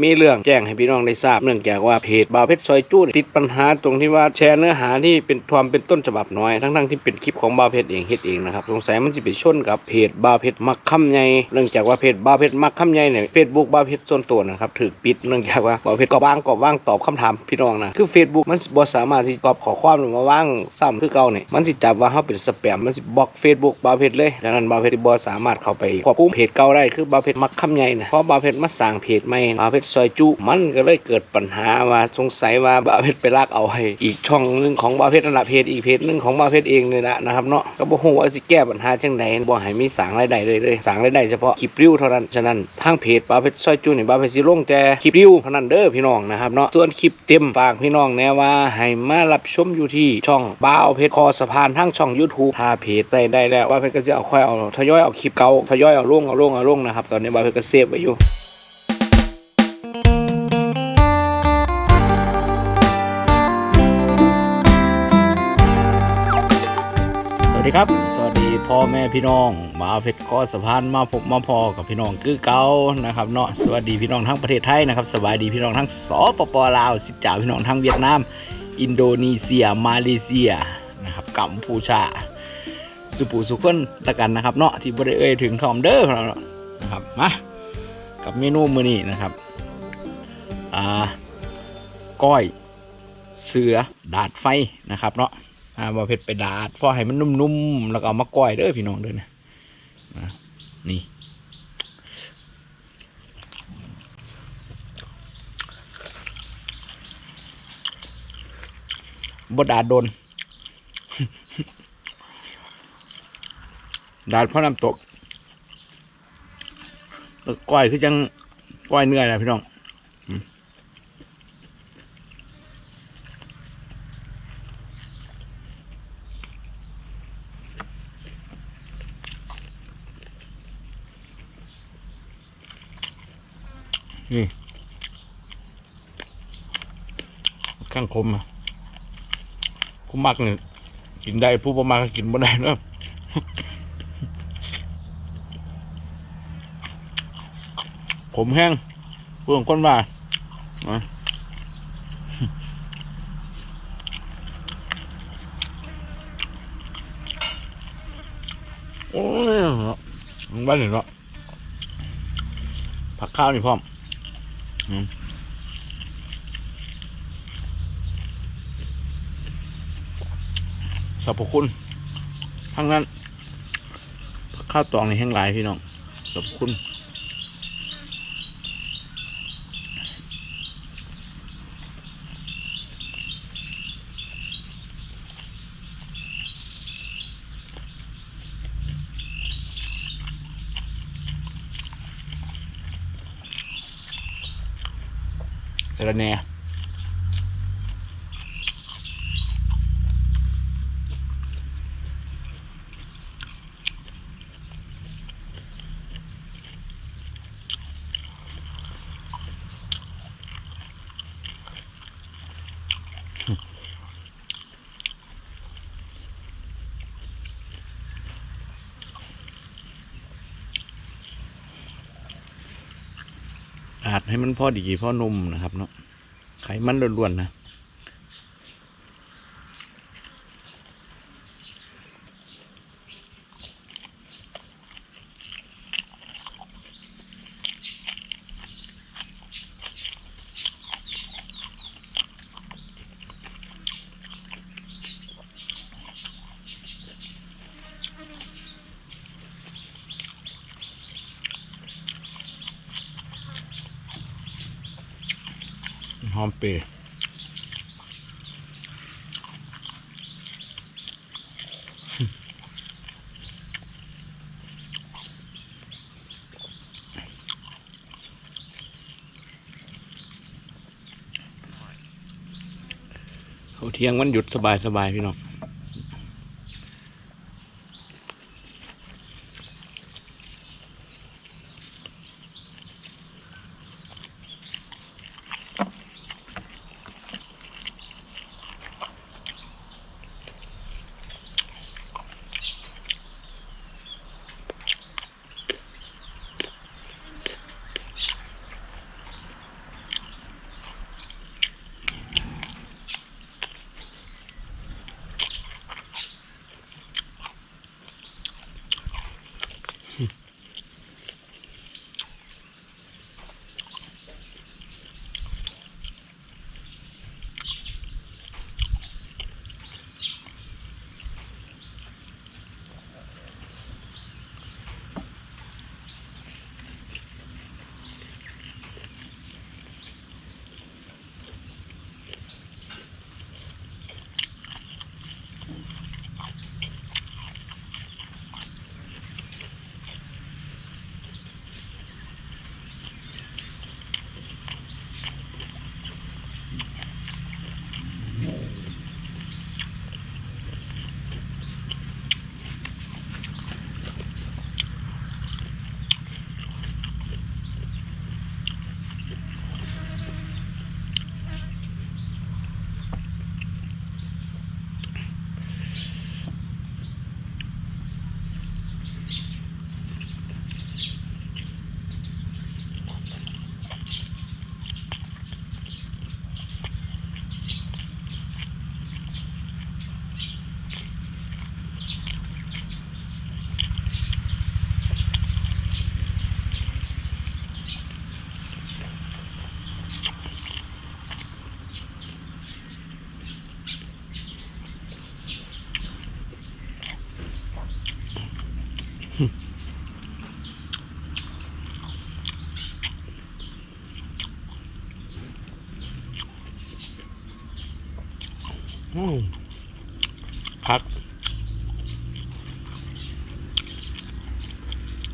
มีเรื่องแจ้งให้พี่น้องได้ทราบเนื่องจากว่าเพจบาวเพชรซอยจู้ติดปัญหาตรงที่ว่าแชร์เนื้อหาที่เป็นความเป็นต้นฉบับน้อย ทั้งๆที่เป็นคลิปของบาวเพชรเองเฮ็ดเองนะครับสงสัยมันจะไปชนกับเพจบาวเพชรมักคำใหญ่เนื่องจากว่าเพจบาวเพชรมักคำใหญ่เนี่ยเฟซบุ๊กบาวเพชรส่วนตัวนะครับถูกปิดเนื่องจากว่าบาวเพชรก็ว่างก็ว่างตอบคำถามพี่น้องนะคือ Facebook มันบ่สามารถที่ตอบข้อความหรือมาว่างซ้ำคือเก่าเนี่ยมันสิจับว่าเฮาเป็นสแปมมันสิบล็อก Facebook บาวเพชรเลยดังนั้นบาวเพชรบ่สามารถเข้าไปควบคุมเพจเก่าได้คือบาวเพชรมักคำใหญ่นะเพราะบาวเพชรมาสร้างเพจใหม่บาวเพชรซอยจุ มันก็เลยเกิดปัญหาว่าสงสัยว่าบาเพชรไปลากเอาให้อีกช่องหนึงของบาเพชรนั่นละเพจอีกเพจหนึงของบาเพชรเองเลยนะนะครับเนาะก็บ่ฮู้ว่าสิแก้ปัญหาจังไดบ่ให้มีสางรายได้เลยเลยสางรายได้เฉพาะคลิปริวเท่านั้นฉะนั้นทางเพจบาเพชรซอยจุนี่บาเพชรสิลงแต่คลิปริวเท่านั้นเด้อพี่น้องนะครับเนาะส่วนคลิปเต็มฝากพี่น้องแน่ว่าให้มารับชมอยู่ที่ช่องบาเพชรคอสะพานทั้งช่อง YouTube ถ้าเพจได้ได้แล้วว่าเพชรก็จะเอาค่อยเอาทยอยเอาคลิปเก่าทยอยเอาลงเอาลงเอาลงนะครับตอนนี้บาเพชรก็เซฟไว้อยู่ สวัสดีครับ สวัสดีพ่อแม่พี่น้อง มาเพชรก็สะพานมาพบมาพอกับพี่น้องคือเก่านะครับเนาะสวัสดีพี่น้องทั้งประเทศไทยนะครับสวัสดีพี่น้องทั้งสปปลาวสิจ่าพี่น้องทั้งเวียดนาม อินโดนีเซีย มาเลเซียนะครับกัมพูชา สุปูสุขคนละกันนะครับเนาะที่บริเอ่ยถึงทอมเดอร์เรานะครับมากับเมนูมือนี้นะครับ อ่าก้อยเสือดาดไฟนะครับเนาะอ่าบาเผ็ดไปดาดพอให้มันนุ่มๆแล้วก็เอามาก้อยเด้อพี่น้องเด้อนะนี่บดดาดโดน ดาดเพราะน้ำตกก้อยคือจังก้อยเนื้อแหละพี่น้อง นี่ ข้างคมอะคุมักเนี่ยกินได้ผู้ประมาณก็กินบ่ได้นะผมแห้งเพื่อนคนว่าอะโอ้ยมันบ้านหนึ่งเนาะผักข้าวนี่พร้อมอืม สรรพคุณทั้งนั้นข้าวตองในแห้งหลายพี่น้องสรรพคุณสะระแหน่ ให้มันพอดีพอนุ่มนะครับเนาะไขมันล้วนๆนะ ห อมเปรย์เขาเที่ยงวันหยุดสบายสบายๆพี่น้อง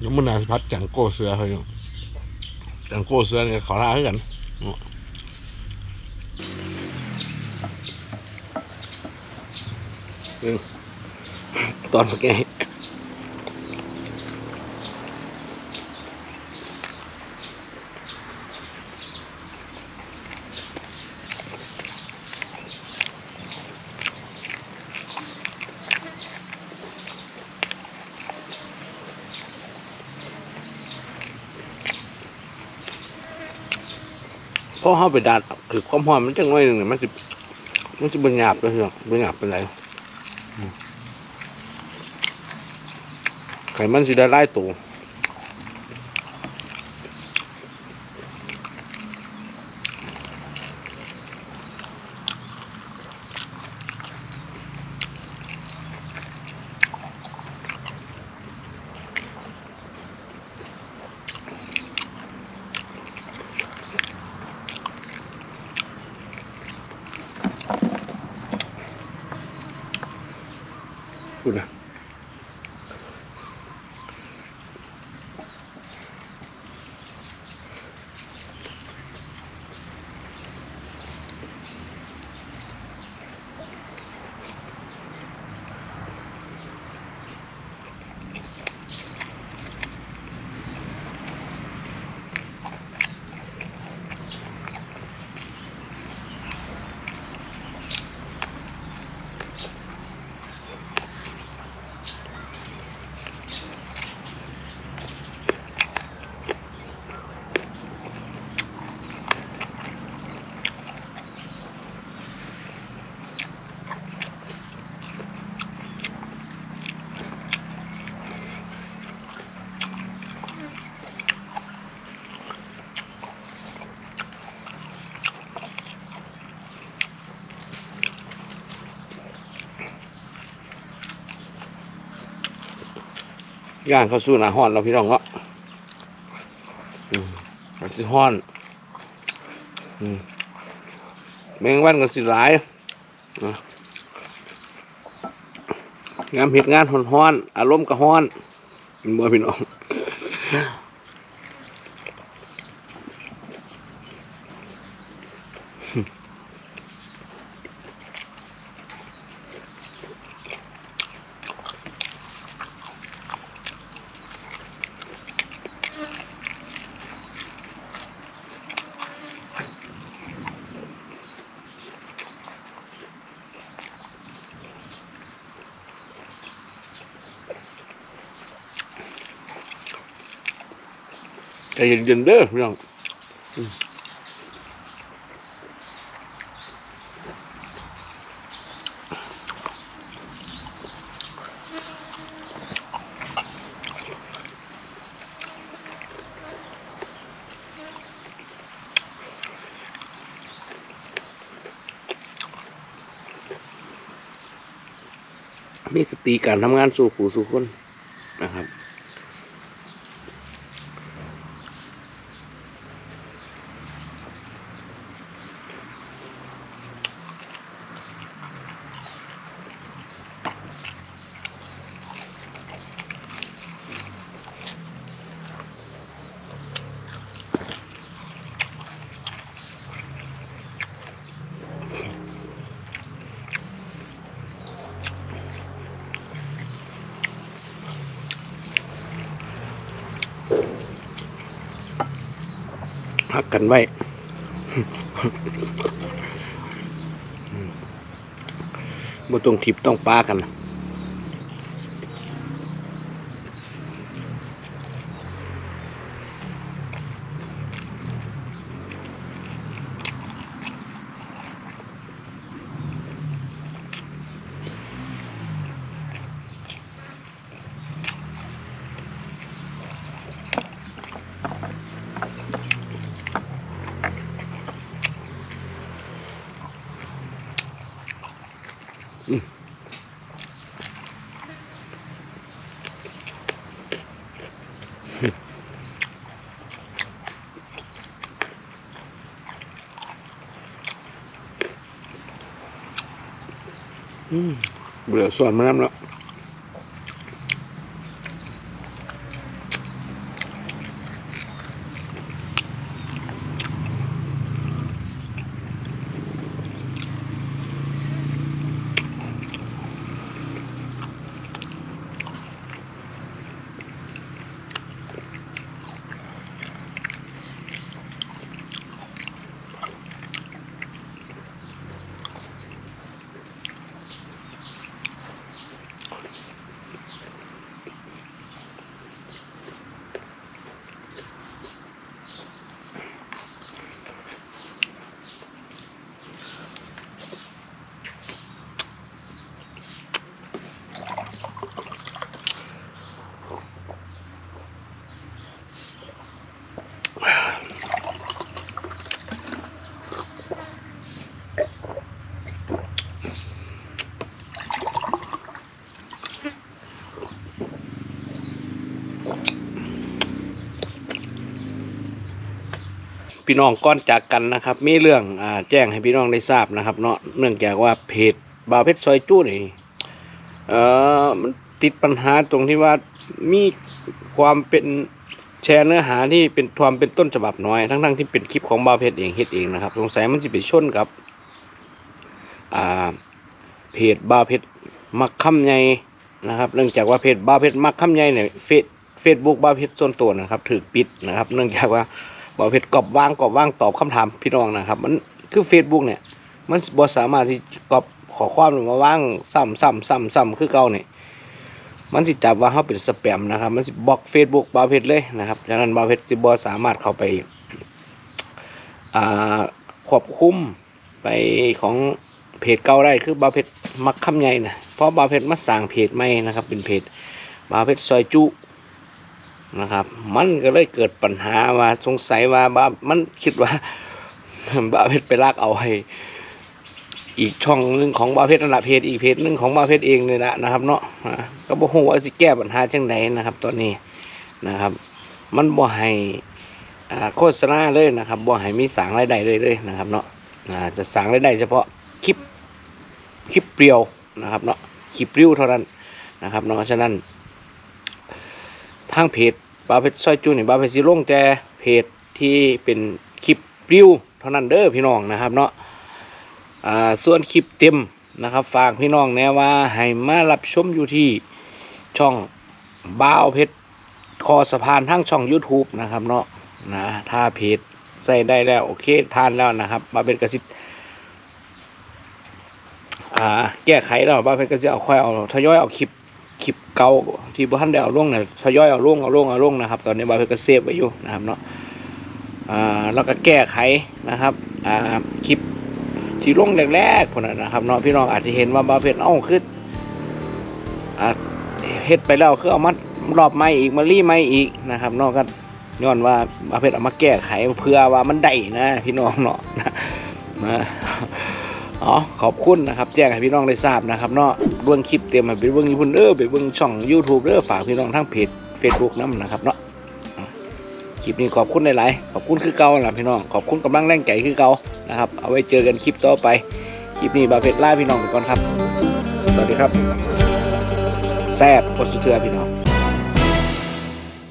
ยังมันนานพัดจังโก้เสือเขาอยู่จังโก้เสือเนี่ยขอลาให้กันตอนเมื่อกี้ พอเข้าไปดัดคือความหอมมันจังน้อยหนึ่งเนี่ยมันจะมันจะบรรยาบเลยเนาะบรรยาบเป็นไรอืมไขมันสิได้ไล่ตัว ย่างเข้าสู่หนาห้อนเราพี่น้องเนาะมันสิห้อนอืมแมงวันก็สิหลายงานเห็ดงานห้อนห้อนๆอารมณ์ก็ห้อนเมื่อพี่น้อง ใจเย็นๆเด้อพี่น้องมีสติการทำงานสู่ผู้สู่คนนะครับ หักกันไว้ บ่ต้องทิบต้องปากัน เบื่อส่วนมาน้ำแล้ว พี่น้องก้อนจากกันนะครับ มีเรื่องอ่าแจ้งให้พี่น้องได้ทราบนะครับ เนาะเนื่องจากว่าเพจบาวเพชรซอยจู้นี่เอ่อมันติดปัญหาตรงที่ว่ามีความเป็นแชร์เนื้อหาที่เป็นความเป็นต้นฉบับน้อย ทั้งๆที่เป็นคลิปของบาวเพชรเองเฮ็ดเองนะครับ สงสัยมันจะไปชนกับอ่าเพจบาวเพชรมักคำใหญ่นะครับ เนื่องจากว่าเพจบาเพชรมักคำใหญ่เนี่ยเฟซเฟซบุ๊กบาเพชรส่วนตัวนะครับ ถูกปิดนะครับ เนื่องจากว่า บอเพชรกรอบว่างกรอบว่างตอบคำถามพี่น้องนะครับ มันคือ Facebook เนี่ย มันบ่สามารถที่กรอบขอความมาว่างซ้ำซ้ำซ้ำซ้ำคือเก่าเนี่ยมันสิจับว่าเขาเป็นสแปมนะครับ มันสิบล็อก Facebook บาเพชรเลยนะครับดังนั้นบาเพชรสิบ่สามารถเข้าไปควบคุมไปของเพจเก่าได้คือบาเพชรมักคำใหญ่นะเพราะบาเพชรมาสร้างเพจใหม่นะครับ เป็นเพจบาเพชรซอยจุ นะครับ มันก็เลยเกิดปัญหาว่าสงสัยว่าบ้ามันคิดว่าบ้าเพชรไปลากเอาให้อีกช่องหนึงของบ้าเพชรนั่นละเพจอีกเพจหนึงของบ้าเพชรเองเลยนะนะครับ เนาะก็บ่ฮู้ว่าสิแก้ปัญหาจังไดนนะครับ ตอนนี้นะครับ มันบ่ให้โฆษณาเลยนะครับบ่ให้มีสางรายได้เลยเลยนะครับ เนาะจะสางรายได้เฉพาะคลิปคลิปเปรียวนะครับ เนาะคลิปริ้วเท่านั้นนะครับ เนาะฉะนั้น ทางเพจบาเพชรซอยจูนี่บาเพชรสิลงแต่เพจที่เป็นคลิปริวเท่านั้นเด้อพี่น้องนะครับเนาะอ่าส่วนคลิปเต็มนะครับ ฝากพี่น้องแนะว่าให้มารับชมอยู่ที่ช่องบ้าวเพชรคอสะพานทั้งช่อง YouTube นะครับเนาะนะถ้าเพจใส่ได้แล้วโอเคทานแล้วนะครับบาเพชรกระสิอ่าแก้ไขแล้วบาเพชรก็จะเอาค่อยเอาทยอยเอาคลิป คลิปเก่าที่บ้านได้เอาลงเนี่ยทยอยเอาลงเอาลงเอาลงนะครับ ตอนนี้บาเพชรก็เซฟไว้อยู่นะครับเนาะอ่าแล้วก็แก้ไขนะครับอ่าคลิปที่ลงแรกๆคนนั้นนะครับเนาะพี่น้องอาจจะเห็นว่าบาเพชรเอ้าคืออ่าเฮ็ดไปแล้วคือเอามารอบใหม่อีกมารีใหม่อีกนะครับเนาะก็ย้อนว่าบาเพชรเอามาแก้ไขเพื่อว่ามันได้นะพี่น้องเนาะนะอ๋อขอบคุณนะครับ แจ้งให้พี่น้องได้ทราบนะครับเนาะ เบื้องคลิปเตรียมให้ไปเบื้องญี่ปุ่นเด้อไปเบื้องช่อง YouTube เด้อฝากพี่น้องทั้งเพจ Facebook น้ำนะครับเนาะคลิปนี้ขอบคุณหลายๆขอบคุณคือเก่าล่ะพี่น้องขอบคุณกำลังแรงใจคือเก่านะครับเอาไว้เจอกันคลิปต่อไปคลิปนี้บาเพชรล่าพี่น้องไปก่อนครับ สวัสดีครับแซ่บโพสุดเทือพี่น้อง